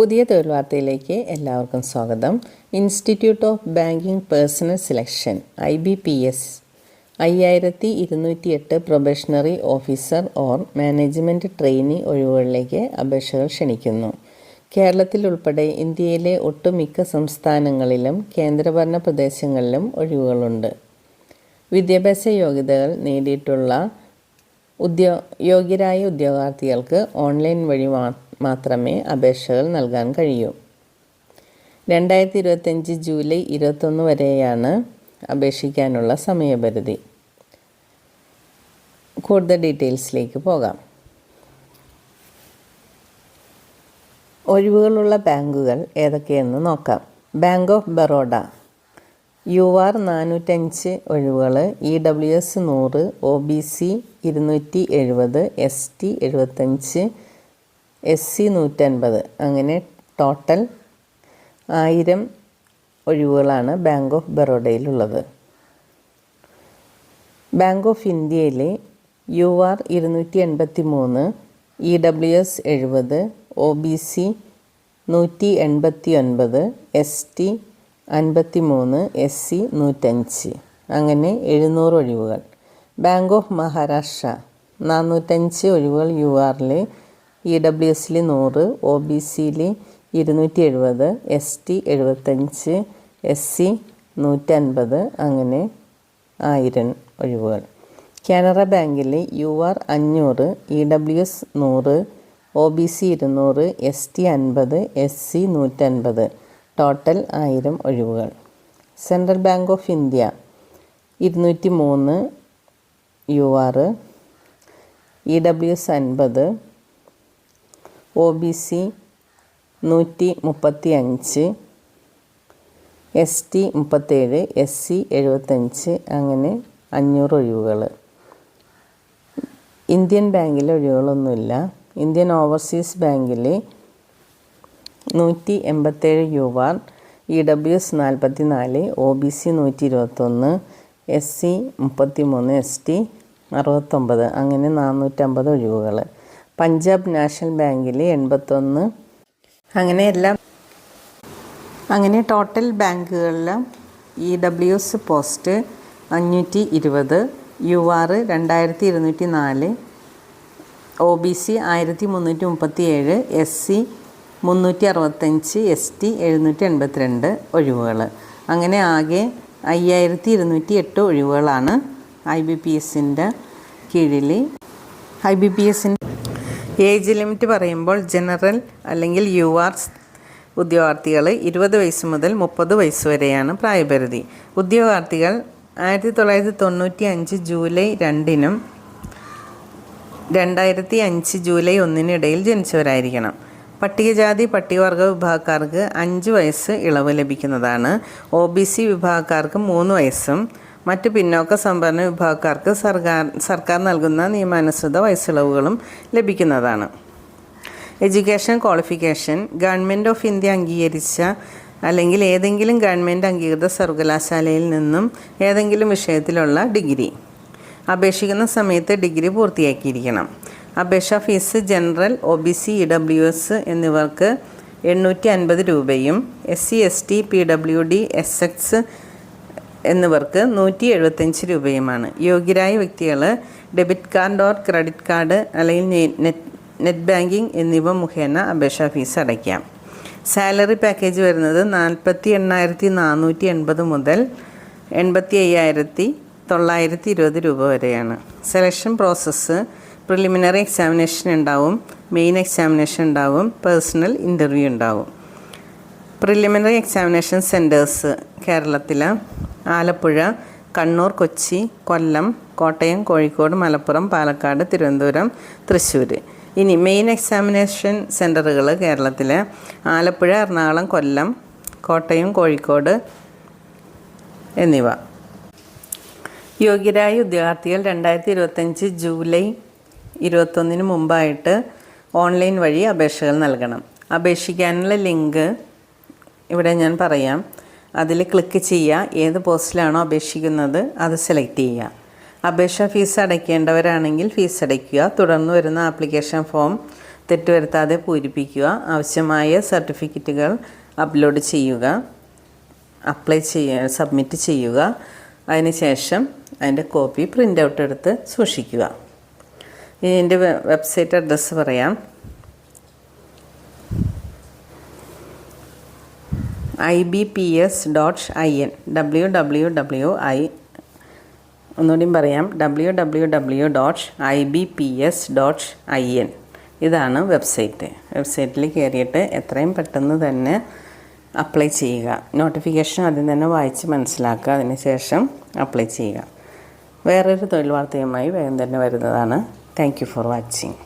പുതിയ തൊഴിൽ വാർത്തയിലേക്ക് എല്ലാവർക്കും സ്വാഗതം. Institute of banking personnel selection I B P S അയ്യായിരത്തി ഇരുന്നൂറ്റി എട്ട് probationary officer or management trainee ഒഴിവുകളിലേക്ക് അപേക്ഷകൾ ക്ഷണിക്കുന്നു. കേരളത്തിൽ ഉൾപ്പെടെ ഇന്ത്യയിലെ ഒട്ടുമിക്ക സംസ്ഥാനങ്ങളിലും കേന്ദ്രഭരണ പ്രദേശങ്ങളിലും ഒഴിവുകളുണ്ട്. വിദ്യാഭ്യാസ യോഗ്യതകൾ നേടിയിട്ടുള്ള ഉദ്യോ യോഗ്യരായ ഉദ്യോഗാർത്ഥികൾക്ക് ഓൺലൈൻ വഴി മാ- മാത്രമേ അപേക്ഷകൾ നൽകാൻ കഴിയൂ. രണ്ടായിരത്തി ഇരുപത്തഞ്ച് ജൂലൈ ഇരുപത്തൊന്ന് വരെയാണ് അപേക്ഷിക്കാനുള്ള സമയപരിധി. കൂടുതൽ ഡീറ്റെയിൽസിലേക്ക് പോകാം. ഒഴിവുകളുള്ള ബാങ്കുകൾ ഏതൊക്കെയെന്ന് നോക്കാം. Bank of Baroda. U R നാനൂറ്റഞ്ച് ഒഴിവുകൾ ഇ ഡബ്ല്യു എസ് നൂറ് ഒ ബി സി ഇരുന്നൂറ്റി എഴുപത് എസ് ടി എഴുപത്തഞ്ച് എസ് സി നൂറ്റൻപത്. അങ്ങനെ ടോട്ടൽ ആയിരം ഒഴിവുകളാണ് ബാങ്ക് ഓഫ് ബറോഡയിലുള്ളത് ബാങ്ക് ഓഫ് ഇന്ത്യയിലെ യു ആർ ഇരുന്നൂറ്റി എൺപത്തി മൂന്ന് ഇ ഡബ്ല്യു എസ് എഴുപത് ഒ ബി സി നൂറ്റി എൺപത്തി ഒൻപത് എസ് ടി അൻപത്തി മൂന്ന് എസ് സി നൂറ്റഞ്ച്. അങ്ങനെ എഴുന്നൂറ് ഒഴിവുകൾ. ബാങ്ക് ഓഫ് മഹാരാഷ്ട്ര നാനൂറ്റഞ്ച് ഒഴിവുകൾ യു ആറിൽ ഇ ഡബ്ല്യു എസിൽ നൂറ് ഒ ബി സിയിൽ ഇരുന്നൂറ്റി എഴുപത് എസ് ടി എഴുപത്തഞ്ച് എസ് സി നൂറ്റൻപത് അങ്ങനെ ആയിരം ഒഴിവുകൾ. കാനറ ബാങ്കിൽ യു ആർ അഞ്ഞൂറ് ഇ ഡബ്ല്യു എസ് നൂറ് ഒ ബി സി ഇരുന്നൂറ് എസ് ടി അൻപത് എസ് സി നൂറ്റൻപത്. ടോട്ടൽ ആയിരം ഒഴിവുകൾ. സെൻട്രൽ ബാങ്ക് ഓഫ് ഇന്ത്യ ഇരുന്നൂറ്റി മൂന്ന് U R E W S അൻപത് ഒ ബി സി നൂറ്റി മുപ്പത്തി അഞ്ച് എസ് ടി മുപ്പത്തേഴ് എസ് സി എഴുപത്തഞ്ച് അങ്ങനെ അഞ്ഞൂറ് ഒഴിവുകൾ ഇന്ത്യൻ ബാങ്കിൽ ഒഴിവുകളൊന്നുമില്ല. ഇന്ത്യൻ ഓവർസീസ് ബാങ്കിൽ നൂറ്റി എൺപത്തേഴ് U R E W S നാൽപ്പത്തി നാല് ഒ ബി സി നൂറ്റി ഇരുപത്തൊന്ന് എസ് സി മുപ്പത്തി മൂന്ന് എസ് ടി അറുപത്തൊമ്പത് അങ്ങനെ നാനൂറ്റമ്പത് ഒഴിവുകൾ പഞ്ചാബ് നാഷണൽ ബാങ്കിൽ എൺപത്തൊന്ന്. അങ്ങനെ എല്ലാം അങ്ങനെ ടോട്ടൽ ബാങ്കുകളിലും ഇ ഡബ്ല്യു എസ് പോസ്റ്റ് അഞ്ഞൂറ്റി ഇരുപത് യു ആർ രണ്ടായിരത്തി ഇരുന്നൂറ്റി നാല് ഒ ബി സി ആയിരത്തി മുന്നൂറ്റി മുപ്പത്തി ഏഴ് എസ് സി മുന്നൂറ്റി അറുപത്തഞ്ച് എസ് ടി എഴുന്നൂറ്റി എൺപത്തിരണ്ട് ഒഴിവുകൾ. അങ്ങനെ ആകെ അയ്യായിരത്തി ഇരുന്നൂറ്റി എട്ട് ഒഴിവുകളാണ് ഐ ബി പി എസിന്റെ കീഴിൽ. ഐ ബി പി എസിന്റെ ഏജ് ലിമിറ്റ് പറയുമ്പോൾ ജനറൽ അല്ലെങ്കിൽ യു ആർ ഉദ്യോഗാർത്ഥികൾ ഇരുപത് വയസ്സ് മുതൽ മുപ്പത് വയസ്സ് വരെയാണ് പ്രായപരിധി. ഉദ്യോഗാർത്ഥികൾ ആയിരത്തി തൊള്ളായിരത്തി തൊണ്ണൂറ്റി അഞ്ച് ജൂലൈ രണ്ടിനും രണ്ടായിരത്തി അഞ്ച് ജൂലൈ ഒന്നിനിടയിൽ ജനിച്ചവരായിരിക്കണം. പട്ടികജാതി പട്ടികവർഗ വിഭാഗക്കാർക്ക് അഞ്ച് വയസ്സ് ഇളവ് ലഭിക്കുന്നതാണ്. ഒ ബി സി വിഭാഗക്കാർക്ക് മൂന്ന് വയസ്സും മറ്റ് പിന്നോക്ക സംഭരണ വിഭാഗക്കാർക്ക് സർക്കാർ സർക്കാർ നൽകുന്ന നിയമാനുസൃത വയസ്സിളവുകളും ലഭിക്കുന്നതാണ്. Education qualification government of India അംഗീകരിച്ച അല്ലെങ്കിൽ ഏതെങ്കിലും ഗവൺമെന്റ് അംഗീകൃത സർവകലാശാലയിൽ നിന്നും ഏതെങ്കിലും വിഷയത്തിലുള്ള ഡിഗ്രി. അപേക്ഷിക്കുന്ന സമയത്ത് ഡിഗ്രി പൂർത്തിയാക്കിയിരിക്കണം. അപേക്ഷാ fees general O B C E W S എന്നിവർക്ക് എണ്ണൂറ്റി അൻപത് രൂപയും S C S T P W D S X എന്നിവർക്ക് നൂറ്റി എഴുപത്തഞ്ച് രൂപയുമാണ്. യോഗ്യരായ വ്യക്തികൾ debit card or credit card അല്ലെങ്കിൽ നെറ്റ് ബാങ്കിംഗ് എന്നിവ മുഖേന അപേക്ഷാ ഫീസ് അടയ്ക്കാം. സാലറി പാക്കേജ് വരുന്നത് നാൽപ്പത്തി എണ്ണായിരത്തി നാനൂറ്റി എൺപത് മുതൽ എൺപത്തി അയ്യായിരത്തി തൊള്ളായിരത്തി ഇരുപത് രൂപ വരെയാണ്. സെലക്ഷൻ പ്രോസസ്സ് പ്രിലിമിനറി എക്സാമിനേഷൻ ഉണ്ടാവും മെയിൻ എക്സാമിനേഷൻ ഉണ്ടാവും പേഴ്സണൽ ഇന്റർവ്യൂ ഉണ്ടാവും. പ്രിലിമിനറി എക്സാമിനേഷൻ സെന്റേഴ്സ് കേരളത്തിൽ ആലപ്പുഴ കണ്ണൂർ കൊച്ചി കൊല്ലം കോട്ടയം കോഴിക്കോട് മലപ്പുറം പാലക്കാട് തിരുവനന്തപുരം തൃശ്ശൂർ ഇനി മെയിൻ എക്സാമിനേഷൻ സെന്ററുകൾ കേരളത്തിൽ ആലപ്പുഴ എറണാകുളം കൊല്ലം കോട്ടയം കോഴിക്കോട് എന്നിവ. യോഗ്യരായ ഉദ്യോഗാർത്ഥികൾ രണ്ടായിരത്തി ഇരുപത്തഞ്ച് ജൂലൈ ഇരുപത്തൊന്നിന് മുമ്പായിട്ട് ഓൺലൈൻ വഴി അപേക്ഷകൾ നൽകണം. അപേക്ഷിക്കാനുള്ള ലിങ്ക് ഇവിടെ ഞാൻ പറയാം. അതിൽ ക്ലിക്ക് ചെയ്യുക. ഏത് പോസ്റ്റിലാണോ അപേക്ഷിക്കുന്നത് അത് സെലക്ട് ചെയ്യുക. അപേക്ഷ ഫീസ് അടയ്ക്കേണ്ടവരാണെങ്കിൽ ഫീസ് അടയ്ക്കുക. തുടർന്ന് വരുന്ന ആപ്ലിക്കേഷൻ ഫോം തെറ്റുവരുത്താതെ പൂരിപ്പിക്കുക. ആവശ്യമായ സർട്ടിഫിക്കറ്റുകൾ അപ്ലോഡ് ചെയ്യുക. അപ്ലൈ ചെയ്യുക സബ്മിറ്റ് ചെയ്യുക. അതിനുശേഷം അതിന്റെ കോപ്പി പ്രിന്റ് ഔട്ട് എടുത്ത് സൂക്ഷിക്കുക. ഇതിന്റെ വെബ്സൈറ്റ് അഡ്രസ്സ് പറയാം. I B P S dot I N W W W I ഒന്നുകൂടിയും പറയാം. W W W dot I B P S dot I N ഇതാണ് വെബ്സൈറ്റ്. വെബ്സൈറ്റിൽ കയറിയിട്ട് എത്രയും പെട്ടെന്ന് തന്നെ അപ്ലൈ ചെയ്യുക. നോട്ടിഫിക്കേഷൻ ആദ്യം തന്നെ വായിച്ച് മനസ്സിലാക്കുക. അതിനുശേഷം അപ്ലൈ ചെയ്യുക. വേറൊരു തൊഴിൽ വാർത്തയുമായി വേഗം തന്നെ വരുന്നതാണ്. Thank you for watching